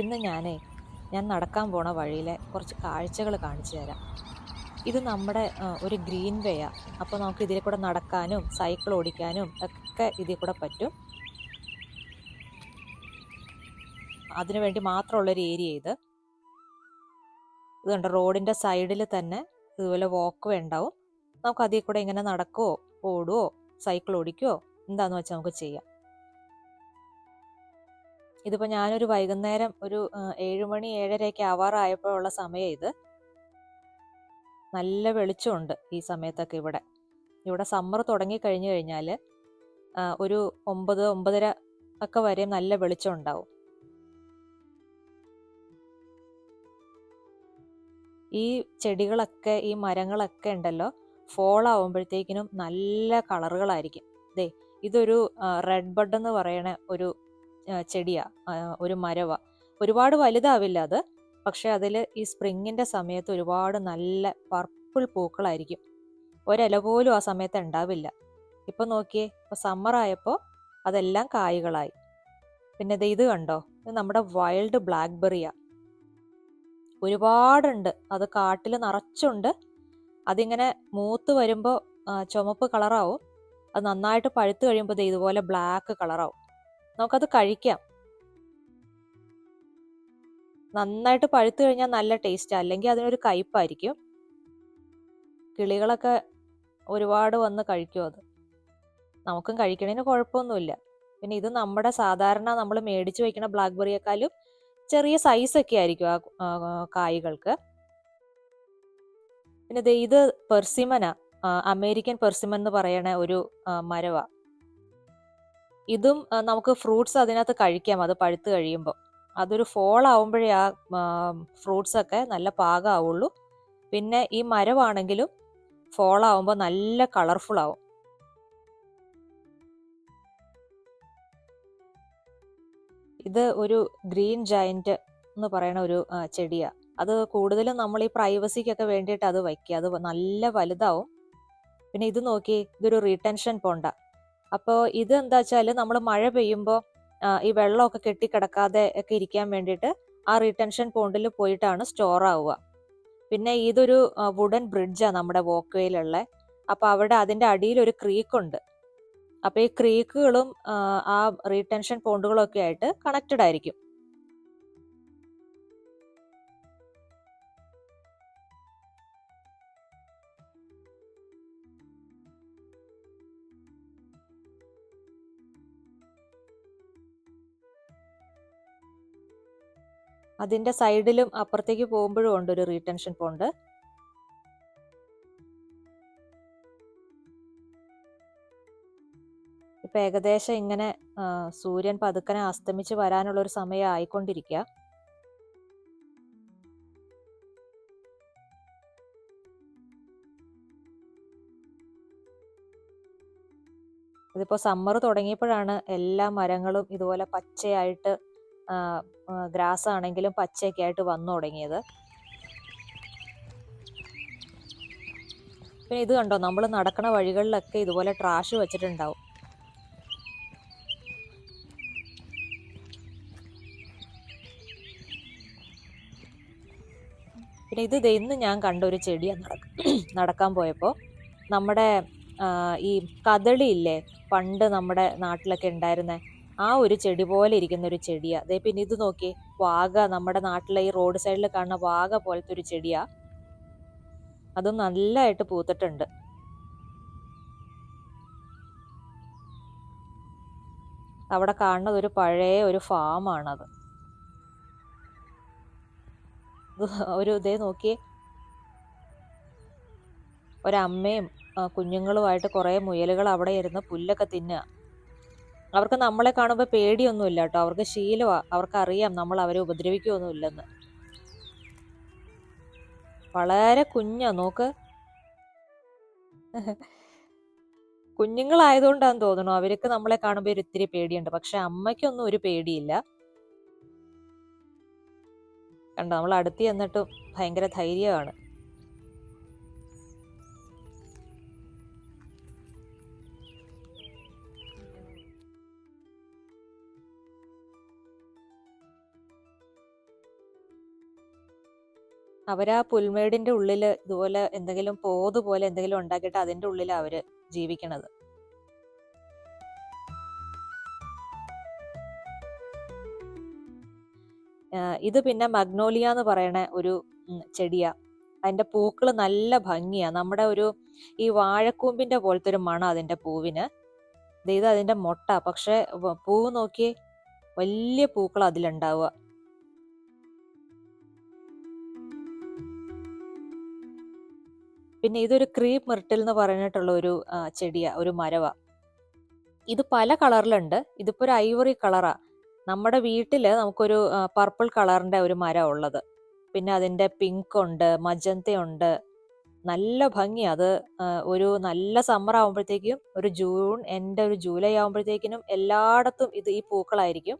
ഇന്ന് ഞാനേ ഞാൻ നടക്കാൻ പോണ വഴിയിലെ കുറച്ച് കാഴ്ചകൾ കാണിച്ചു തരാം. ഇത് നമ്മുടെ ഒരു ഗ്രീൻ വേയാ അപ്പോൾ നമുക്ക് ഇതിൽ കൂടെ നടക്കാനും സൈക്കിൾ ഓടിക്കാനും ഒക്കെ ഇതിൽ കൂടെ പറ്റും. അതിനുവേണ്ടി മാത്രമുള്ളൊരു ഏരിയ ഇത്. ഇതുണ്ട് റോഡിന്റെ സൈഡിൽ തന്നെ ഇതുപോലെ വാക്ക് വേ ഉണ്ടാവും. നമുക്ക് അതിൽ കൂടെ ഇങ്ങനെ നടക്കുവോ ഓടുവോ സൈക്കിൾ ഓടിക്കുവോ എന്താണെന്ന് വെച്ചാൽ നമുക്ക് ചെയ്യാം. ഇതിപ്പോൾ ഞാനൊരു വൈകുന്നേരം ഒരു ഏഴുമണി ഏഴ് മണി ഏഴരയൊക്കെ ആവാറായപ്പോഴുള്ള സമയം ഇത്. നല്ല വെളിച്ചമുണ്ട് ഈ സമയത്തൊക്കെ ഇവിടെ. ഇവിടെ സമ്മർ തുടങ്ങി കഴിഞ്ഞു കഴിഞ്ഞാൽ ഒരു ഒമ്പത് ഒമ്പതര ഒക്കെ വരെ നല്ല വെളിച്ചം ഉണ്ടാവും ഈ ചെടികളൊക്കെ ഈ മരങ്ങളൊക്കെ ഉണ്ടല്ലോ ഫോൾ ആവുമ്പോഴത്തേക്കിനും നല്ല കളറുകളായിരിക്കും. ദേ ഇതൊരു റെഡ് ബഡ് എന്ന് പറയണ ഒരു ചെടിയാ ഒരു മരവാ. ഒരുപാട് വലുതാവില്ല അത് പക്ഷെ അതിൽ ഈ സ്പ്രിങ്ങിന്റെ സമയത്ത് ഒരുപാട് നല്ല പർപ്പിൾ പൂക്കളായിരിക്കും. ഒരില പോലും ആ സമയത്ത് ഉണ്ടാവില്ല. ഇപ്പൊ നോക്കിയേ സമ്മർ ആയപ്പോൾ അതെല്ലാം കായ്കളായി. പിന്നെ ദേ ഇത് കണ്ടോ? ഇത് നമ്മുടെ വൈൽഡ് ബ്ലാക്ക്ബെറിയാ ഒരുപാടുണ്ട്. അത് കാട്ടിൽ നിറച്ചുണ്ട്. അതിങ്ങനെ മൂത്ത് വരുമ്പോൾ ചുമപ്പ് കളറാവും. അത് നന്നായിട്ട് പഴുത്ത് കഴിയുമ്പോൾ ഇതുപോലെ ബ്ലാക്ക് കളറാവും. നമുക്കത് കഴിക്കാം. നന്നായിട്ട് പഴുത്തു കഴിഞ്ഞാൽ നല്ല ടേസ്റ്റ് അല്ലെങ്കിൽ അതിനൊരു കയ്പായിരിക്കും. കിളികളൊക്കെ ഒരുപാട് വന്ന് കഴിക്കും അത്. നമുക്കും കഴിക്കണതിന് കുഴപ്പമൊന്നുമില്ല. പിന്നെ ഇത് നമ്മുടെ സാധാരണ നമ്മൾ മേടിച്ചു വയ്ക്കുന്ന ബ്ലാക്ക്ബെറിയേക്കാളും ചെറിയ സൈസൊക്കെ ആയിരിക്കും ആ കായ്കൾക്ക്. പിന്നെ ഇത് പെർസിമന അമേരിക്കൻ പെർസിമൻ എന്ന് പറയണ ഒരു മരവാണ് മരവാ. ഇതും നമുക്ക് ഫ്രൂട്ട്സ് അതിനകത്ത് കഴിക്കാം. അത് പഴുത്ത് കഴിയുമ്പോൾ അതൊരു ഫോൾ ആവുമ്പോഴേ ആ ഫ്രൂട്ട്സ് ഒക്കെ നല്ല പാകമാവുള്ളൂ പിന്നെ ഈ മരമാണെങ്കിലും ഫോൾ ആവുമ്പോൾ നല്ല കളർഫുൾ ആവും. ഇത് ഒരു ഗ്രീൻ ജയന്റ് എന്ന് പറയുന്ന ഒരു ചെടിയാണ് ചെടിയാ. അത് കൂടുതലും നമ്മൾ ഈ പ്രൈവസിക്കൊക്കെ വേണ്ടിയിട്ട് അത് വയ്ക്കുക. അത് നല്ല വലുതാവും. പിന്നെ ഇത് നോക്കി ഇതൊരു റീടെൻഷൻ പോണ്ട അപ്പോൾ ഇത് എന്താ വെച്ചാൽ നമ്മൾ മഴ പെയ്യുമ്പോൾ ഈ വെള്ളമൊക്കെ കെട്ടിക്കിടക്കാതെ ഒക്കെ ഇരിക്കാൻ വേണ്ടിയിട്ട് ആ റീടെൻഷൻ പോണ്ടിൽ പോയിട്ടാണ് സ്റ്റോർ ആവുക. പിന്നെ ഇതൊരു വുഡൻ ബ്രിഡ്ജാണ് നമ്മുടെ വോക്ക് വേയിലുള്ള അപ്പോൾ അവിടെ അതിന്റെ അടിയിൽ ഒരു ക്രീക്കുണ്ട് അപ്പോൾ ഈ ക്രീക്കുകളും ആ റീടെൻഷൻ പോണ്ടുകളൊക്കെ ആയിട്ട് കണക്റ്റഡ് ആയിരിക്കും. അതിന്റെ സൈഡിലും അപ്പുറത്തേക്ക് പോകുമ്പോഴും ഉണ്ട് ഒരു റീടെൻഷൻ പോണ്ട് ഇപ്പം ഏകദേശം ഇങ്ങനെ സൂര്യൻ പതുക്കനെ അസ്തമിച്ച് വരാനുള്ളൊരു സമയം ആയിക്കൊണ്ടിരിക്കുക ഇതിപ്പോൾ സമ്മർ തുടങ്ങിയപ്പോഴാണ് എല്ലാ മരങ്ങളും ഇതുപോലെ പച്ചയായിട്ട് ഗ്രാസ് ആണെങ്കിലും പച്ചയൊക്കെ ആയിട്ട് വന്നു തുടങ്ങിയത്. പിന്നെ ഇത് കണ്ടോ നമ്മൾ നടക്കണ വഴികളിലൊക്കെ ഇതുപോലെ ട്രാഷ് വെച്ചിട്ടുണ്ടാവും. പിന്നെ ഇത് ഇന്ന് ഞാൻ കണ്ട ഒരു ചെടിയാണ് നടക്ക നടക്കാൻ പോയപ്പോൾ നമ്മുടെ ഈ കദളി ഇല്ലേ പണ്ട് നമ്മുടെ നാട്ടിലൊക്കെ ഉണ്ടായിരുന്ന ആ ഒരു ചെടി പോലെ ഇരിക്കുന്ന ഒരു ചെടിയാണ് അതേ പിന്നെ ഇത് നോക്കി വാഗ നമ്മുടെ നാട്ടിലെ ഈ റോഡ് സൈഡിൽ കാണുന്ന വാഗ പോലത്തെ ഒരു ചെടിയാ. അത് നല്ലതായിട്ട് പൂത്തിട്ടുണ്ട്. അവിടെ കാണുന്നത് ഒരു പഴയ ഒരു ഫാമാണത്. ഒരു ഇതേ നോക്കി ഒരമ്മയും കുഞ്ഞുങ്ങളുമായിട്ട് കുറേ മുയലുകൾ അവിടെ ഇരുന്ന് പുല്ലൊക്കെ തിന്നുക. അവർക്ക് നമ്മളെ കാണുമ്പോൾ പേടിയൊന്നുമില്ല കേട്ടോ അവർക്ക് ശീലമാണ് അവർക്കറിയാം നമ്മൾ അവരെ ഉപദ്രവിക്കുകയൊന്നുമില്ലെന്ന് വളരെ കുഞ്ഞാ നോക്ക്. കുഞ്ഞുങ്ങളായതുകൊണ്ടാന്ന് തോന്നുന്നു. അവർക്ക് നമ്മളെ കാണുമ്പോൾ ഒരു ഇത്തിരി പേടിയുണ്ട്. പക്ഷെ അമ്മയ്ക്കൊന്നും ഒരു പേടിയില്ല. കണ്ടോ നമ്മൾ അടുത്ത് ചെന്നിട്ടും ഭയങ്കര ധൈര്യമാണ്. അവരാ പുൽമേടിന്റെ ഉള്ളിൽ ഇതുപോലെ എന്തെങ്കിലും പോത് പോലെ എന്തെങ്കിലും ഉണ്ടാക്കിയിട്ട് അതിന്റെ ഉള്ളിൽ അവർ ജീവിക്കണത്. ഇത് പിന്നെ മഗ്നോലിയ എന്ന് പറയണ ഒരു ചെടിയാ. അതിന്റെ പൂക്കൾ നല്ല ഭംഗിയാ. നമ്മുടെ ഒരു ഈ വാഴക്കൂമ്പിന്റെ പോലത്തെ ഒരു മണം അതിന്റെ പൂവിന്. ഇത് അതിന്റെ മൊട്ട. പക്ഷെ പൂവ് നോക്കിയേ വലിയ പൂക്കൾ അതിലുണ്ടാവുക. പിന്നെ ഇതൊരു ക്രീപ്പ് മിർട്ടിൽ എന്ന് പറഞ്ഞിട്ടുള്ള ഒരു ചെടിയ ഒരു മരവ. ഇത് പല കളറിലുണ്ട്. ഇതിപ്പോ ഒരു ഐവറി കളറാ. നമ്മുടെ വീട്ടിൽ നമുക്കൊരു പർപ്പിൾ കളറിന്റെ ഒരു മരം ഉള്ളത്. പിന്നെ അതിന്റെ പിങ്ക് ഉണ്ട് മജന്ത ഉണ്ട്. നല്ല ഭംഗി അത് ഒരു നല്ല സമ്മർ ആകുമ്പോഴത്തേക്കും ഒരു ജൂൺ എന്റെ ഒരു ജൂലൈ ആകുമ്പോഴത്തേക്കിനും എല്ലായിടത്തും ഇത് ഈ പൂക്കളായിരിക്കും.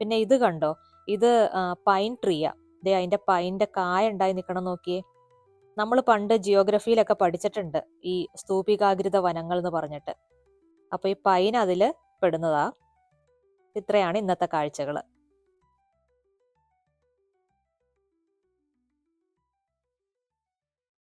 പിന്നെ ഇത് കണ്ടോ? ഇത് പൈൻ ട്രീയാ ദേ അതിന്റെ പൈന്റെ കായ ഉണ്ടായി നിൽക്കണം നോക്കിയേ. നമ്മൾ പണ്ട് ജിയോഗ്രഫിയിലൊക്കെ പഠിച്ചിട്ടുണ്ട് ഈ സ്തൂപികാകൃത വനങ്ങൾ എന്ന് പറഞ്ഞിട്ട്. അപ്പോൾ ഈ പൈൻ അതിൽ പെടുന്നതാ. ഇത്രയാണ് ഇന്നത്തെ കാഴ്ചകൾ.